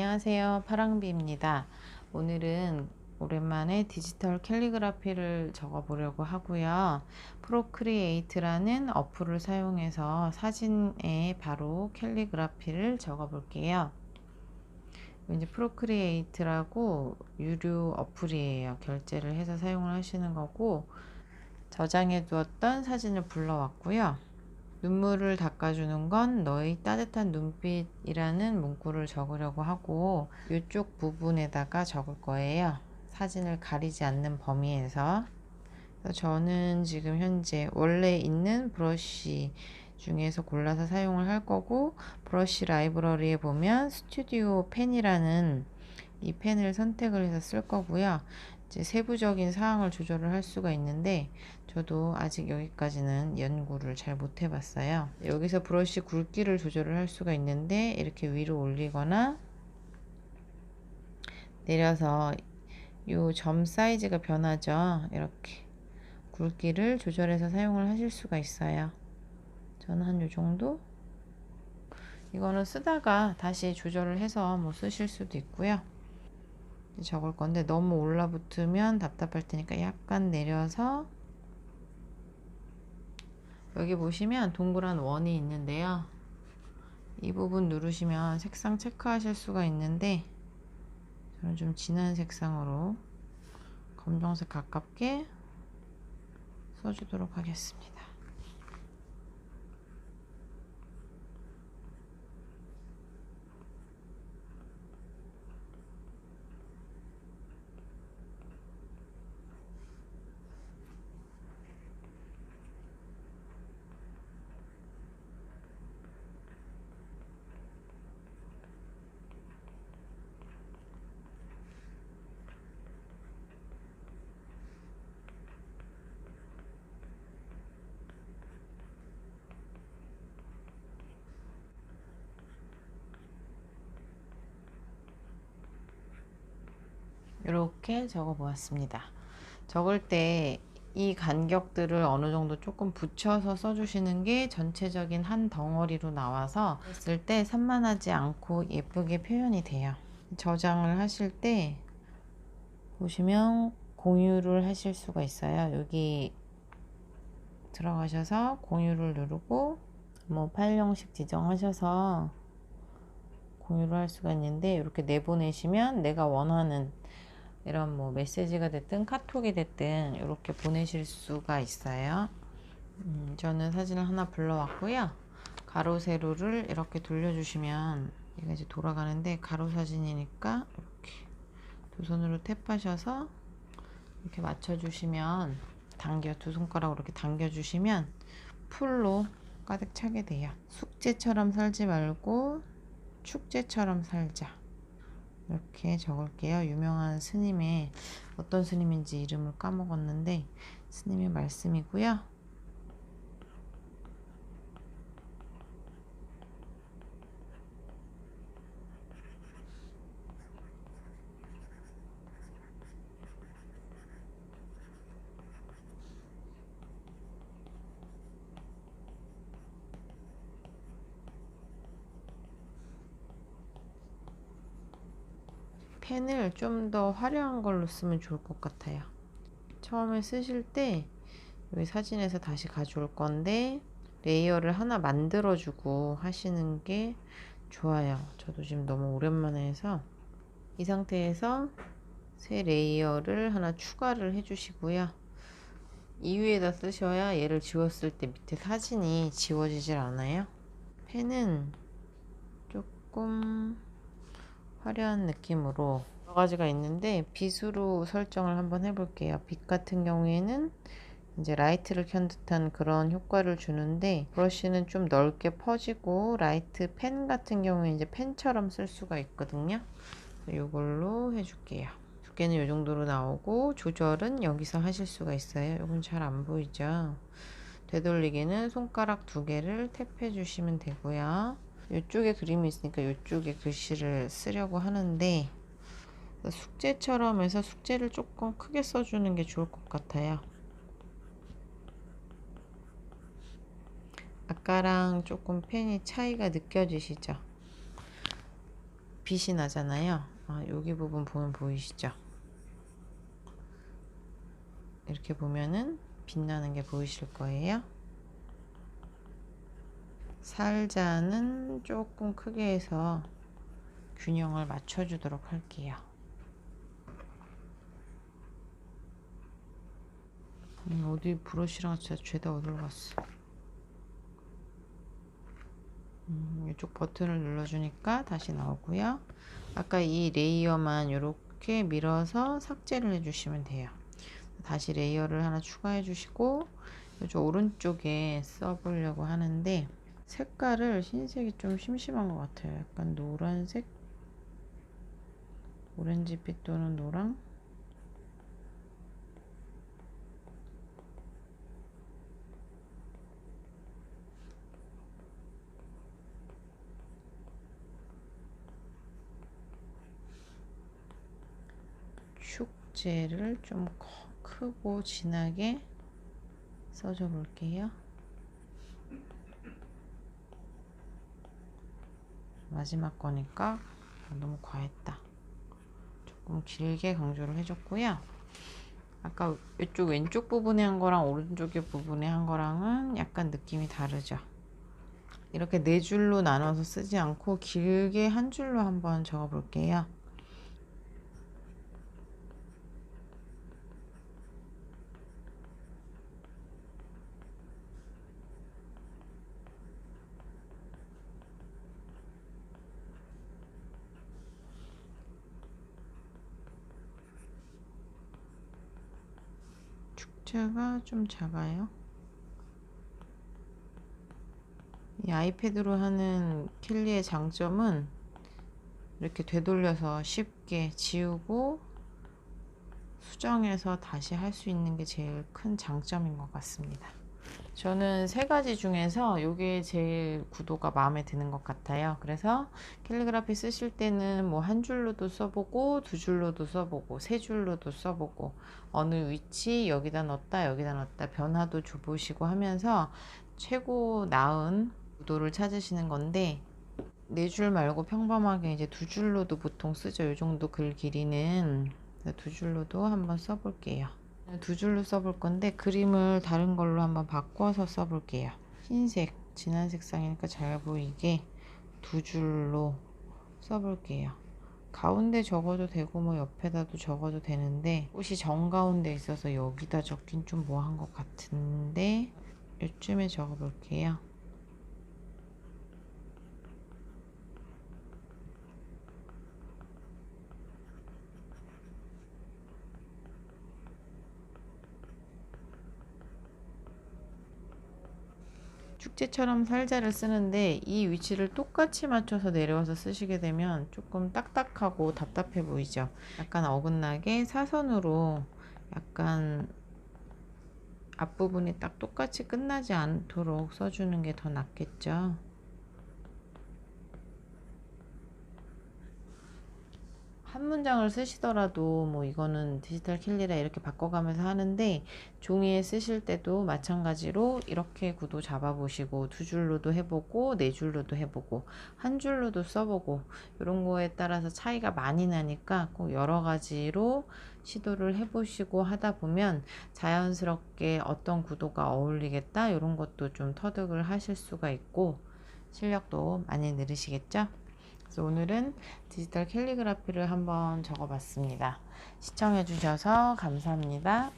안녕하세요. 파랑비입니다. 오늘은 오랜만에 디지털 캘리그라피를 적어 보려고 하고요. 프로크리에이트라는 어플을 사용해서 사진에 바로 캘리그라피를 적어 볼게요. 이제 프로크리에이트라고 유료 어플이에요. 결제를 해서 사용을 하시는 거고 저장해 두었던 사진을 불러왔고요 눈물을 닦아주는 건 너의 따뜻한 눈빛이라는 문구를 적으려고 하고 이쪽 부분에다가 적을 거예요. 사진을 가리지 않는 범위에서 저는 지금 현재 원래 있는 브러쉬 중에서 골라서 사용을 할 거고 브러쉬 라이브러리에 보면 스튜디오 펜이라는 이 펜을 선택을 해서 쓸 거고요. 이제 세부적인 사항을 조절을 할 수가 있는데 저도 아직 여기까지는 연구를 잘 못 해봤어요. 여기서 브러쉬 굵기를 조절을 할 수가 있는데 이렇게 위로 올리거나 내려서 이 점 사이즈가 변하죠. 이렇게 굵기를 조절해서 사용을 하실 수가 있어요. 저는 한 요 정도 이거는 쓰다가 다시 조절을 해서 뭐 쓰실 수도 있고요. 적을 건데 너무 올라붙으면 답답할 테니까 약간 내려서 여기 보시면 동그란 원이 있는데요. 이 부분 누르시면 색상 체크하실 수가 있는데 저는 좀 진한 색상으로 검정색 가깝게 써주도록 하겠습니다. 이렇게 적어 보았습니다. 적을 때 이 간격들을 어느 정도 조금 붙여서 써주시는 게 전체적인 한 덩어리로 나와서 쓸 때 산만하지 않고 예쁘게 표현이 돼요. 저장을 하실 때 보시면 공유를 하실 수가 있어요. 여기 들어가셔서 공유를 누르고 뭐 파일 형식 지정하셔서 공유를 할 수가 있는데 이렇게 내보내시면 내가 원하는 이런 뭐 메시지가 됐든 카톡이 됐든 이렇게 보내실 수가 있어요. 음, 저는 사진을 하나 불러왔고요. 가로 세로를 이렇게 돌려주시면 얘가 이제 돌아가는데 가로 사진이니까 이렇게 두 손으로 탭하셔서 이렇게 맞춰주시면 당겨 두 손가락으로 이렇게 당겨주시면 풀로 가득 차게 돼요. 숙제처럼 살지 말고 축제처럼 살자. 이렇게 적을게요. 유명한 스님의 어떤 스님인지 이름을 까먹었는데 스님의 말씀이고요. 펜을 좀 더 화려한 걸로 쓰면 좋을 것 같아요. 처음에 쓰실 때 여기 사진에서 다시 가져올 건데 레이어를 하나 만들어주고 하시는 게 좋아요. 저도 지금 너무 오랜만에 해서 이 상태에서 새 레이어를 하나 추가를 해주시고요. 이 위에다 쓰셔야 얘를 지웠을 때 밑에 사진이 지워지질 않아요. 펜은 조금 화려한 느낌으로 여러 가지가 있는데 빛으로 설정을 한번 해볼게요. 빛 같은 경우에는 이제 라이트를 켠 듯한 그런 효과를 주는데 브러쉬는 좀 넓게 퍼지고 라이트 펜 같은 경우에 이제 펜처럼 쓸 수가 있거든요. 이걸로 해줄게요. 두께는 이 정도로 나오고 조절은 여기서 하실 수가 있어요. 이건 잘 안 보이죠? 되돌리기는 손가락 두 개를 탭해 주시면 되고요. 이쪽에 그림이 있으니까 이쪽에 글씨를 쓰려고 하는데 숙제처럼 해서 숙제를 조금 크게 써주는 게 좋을 것 같아요. 아까랑 조금 펜이 차이가 느껴지시죠? 빛이 나잖아요. 아, 여기 부분 보면 보이시죠? 이렇게 보면은 빛나는 게 보이실 거예요. 살자는 조금 크게 해서 균형을 맞춰주도록 할게요. 음, 어디 브러쉬랑 진짜 죄다 어디로 갔어? 음, 이쪽 버튼을 눌러주니까 다시 나오고요. 아까 이 레이어만 이렇게 밀어서 삭제를 해주시면 돼요. 다시 레이어를 하나 추가해 주시고 이쪽 오른쪽에 써보려고 하는데 색깔을 흰색이 좀 심심한 것 같아요. 약간 노란색, 오렌지빛 또는 노랑. 축제를 좀 크고 진하게 써줘 볼게요. 마지막 거니까 너무 과했다. 조금 길게 강조를 해줬고요. 아까 이쪽 왼쪽 부분에 한 거랑 오른쪽의 부분에 한 거랑은 약간 느낌이 다르죠. 이렇게 네 줄로 나눠서 쓰지 않고 길게 한 줄로 한번 적어 볼게요. 축자가 좀 작아요. 이 아이패드로 하는 캘리의 장점은 이렇게 되돌려서 쉽게 지우고 수정해서 다시 할 수 있는 게 제일 큰 장점인 것 같습니다. 저는 세 가지 중에서 이게 제일 구도가 마음에 드는 것 같아요. 그래서 캘리그라피 쓰실 때는 뭐 한 줄로도 써보고 두 줄로도 써보고 세 줄로도 써보고 어느 위치 여기다 넣었다 여기다 넣었다 변화도 줘보시고 하면서 최고 나은 구도를 찾으시는 건데 네 줄 말고 평범하게 이제 두 줄로도 보통 쓰죠. 이 정도 글 길이는 두 줄로도 한번 써볼게요. 두 줄로 써볼 건데 그림을 다른 걸로 한번 바꿔서 써볼게요. 흰색, 진한 색상이니까 잘 보이게 두 줄로 써볼게요. 가운데 적어도 되고 뭐 옆에다도 적어도 되는데 꽃이 정가운데 있어서 여기다 적긴 좀 뭐한 것 같은데 이쯤에 적어볼게요. 축제처럼 살자를 쓰는데 이 위치를 똑같이 맞춰서 내려와서 쓰시게 되면 조금 딱딱하고 답답해 보이죠. 약간 어긋나게 사선으로 약간 앞부분이 딱 똑같이 끝나지 않도록 써주는 게 더 낫겠죠. 한 문장을 쓰시더라도 뭐 이거는 디지털 킬리라 이렇게 바꿔가면서 하는데 종이에 쓰실 때도 마찬가지로 이렇게 구도 잡아보시고 두 줄로도 해보고 네 줄로도 해보고 한 줄로도 써보고 이런 거에 따라서 차이가 많이 나니까 꼭 여러 가지로 시도를 해보시고 하다 보면 자연스럽게 어떤 구도가 어울리겠다 이런 것도 좀 터득을 하실 수가 있고 실력도 많이 늘으시겠죠? 그래서 오늘은 디지털 캘리그라피를 한번 적어봤습니다. 시청해주셔서 감사합니다.